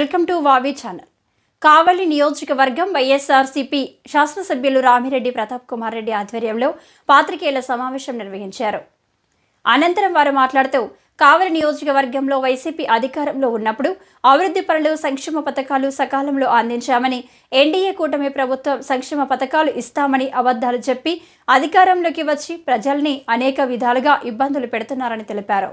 Welcome to వావి channel. Kavali నియోజకవర్గం వైఎస్ఆర్సీపీ శాసనసభ్యులు రామిరెడ్డి ప్రతాప్ కుమార్ రెడ్డి ఆధ్వర్యంలో పాత్రికేయుల సమావేశం నిర్వహించారు. అనంతరం వారు మాట్లాడుతూ కావలి నియోజకవర్గంలో వైసీపీ అధికారంలో ఉన్నప్పుడు అభివృద్ధి పనులు సంక్షేమ పథకాలు సకాలంలో అందించామని ఎన్డీఏ కూటమి ప్రభుత్వం సంక్షేమ పథకాలు ఇస్తామని అబద్ధాలు చెప్పి అధికారంలోకి వచ్చి ప్రజల్ని అనేక విధాలుగా ఇబ్బందులు పెడుతున్నారని తెలిపారు.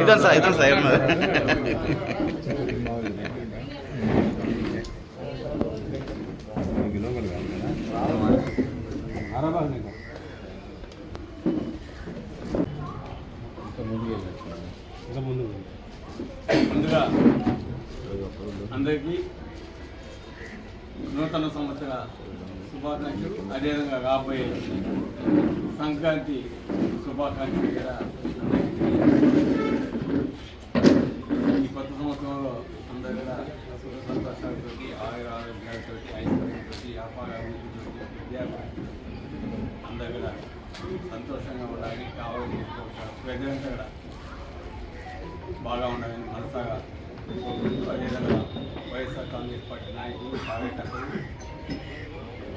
இதான் சார் இதான் சார் ముందుగా అందరికీ నూతన సంవత్సర శుభాకాంక్షలు. అదేవిధంగా రాబోయే సంక్రాంతి శుభాకాంక్షలు వ్యాపార అభివృద్ధితో అందరూ కూడా సంతోషంగా ఉండాలి. కావాలని ప్రజలంతా కూడా బాగా ఉండాలని మనసాగా అదేవిధంగా వైఎస్ఆర్ కాంగ్రెస్ పార్టీ నాయకులు కార్యకర్తలు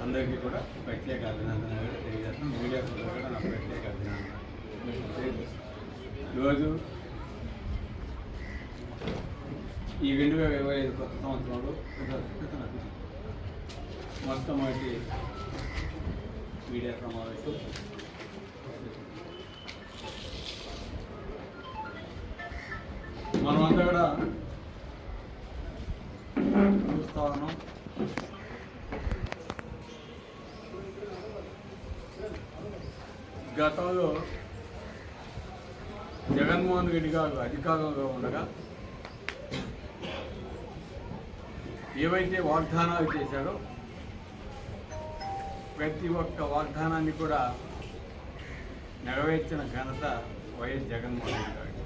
అందరికీ కూడా ప్రత్యేక అభినందనలు తెలియజేస్తున్నాను మీడియా కూడా నా ప్రత్యేక అభినందనలు. ఈరోజు ఈ రెండు వేల ఇరవై ఐదు కొత్త సంవత్సరంలో మొట్టమొదటి మీడియా సమావేశం. మనమంతా కూడా చూస్తా ఉన్నాం. గతంలో జగన్మోహన్ రెడ్డి గారు అధికారంలో ఉండగా ఏవైతే వాగ్దానాలు చేశారో ప్రతి ఒక్క వాగ్దానాన్ని కూడా నెరవేర్చిన ఘనత వైఎస్ జగన్మోహన్ రెడ్డి గారికి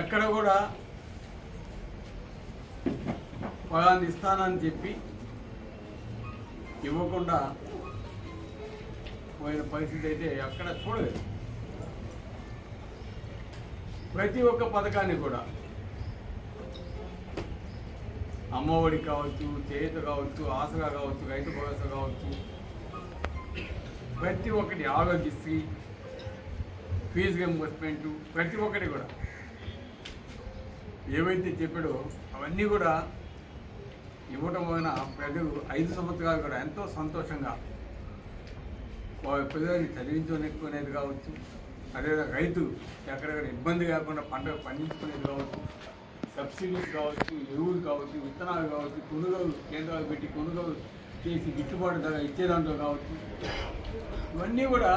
ఎక్కడ కూడా ఫలాన్ని ఇస్తానని చెప్పి ఇవ్వకుండా పోయిన పరిస్థితి అయితే ఎక్కడ చూడలేదు. ప్రతి ఒక్క పథకాన్ని కూడా అమ్మఒడి కావచ్చు చేత కావచ్చు ఆసగా కావచ్చు రైతు భరోసా కావచ్చు. ప్రతి ఒక్కటి ఆరోగ్యశ్రీ ఫీజు రింబర్స్మెంట్ ప్రతి ఒక్కటి కూడా. ఏవైతే చెప్పాడో అవన్నీ కూడా ఇవ్వటం వలన ప్రజలు ఐదు సంవత్సరాలు కూడా ఎంతో సంతోషంగా వారి ప్రజల్ని చదివించుకునేది కావచ్చు. అదేవిధంగా రైతు ఎక్కడెక్కడ ఇబ్బంది కాకుండా పంట పండించుకునేది కావచ్చు. సబ్సిడీస్ కావచ్చు ఎరువులు కావచ్చు విత్తనాలు కావచ్చు కొనుగోలు కేంద్రాలు పెట్టి కొనుగోలు చేసి గిట్టుబాటు ధర ఇచ్చేదాంట్లో కావచ్చు. ఇవన్నీ కూడా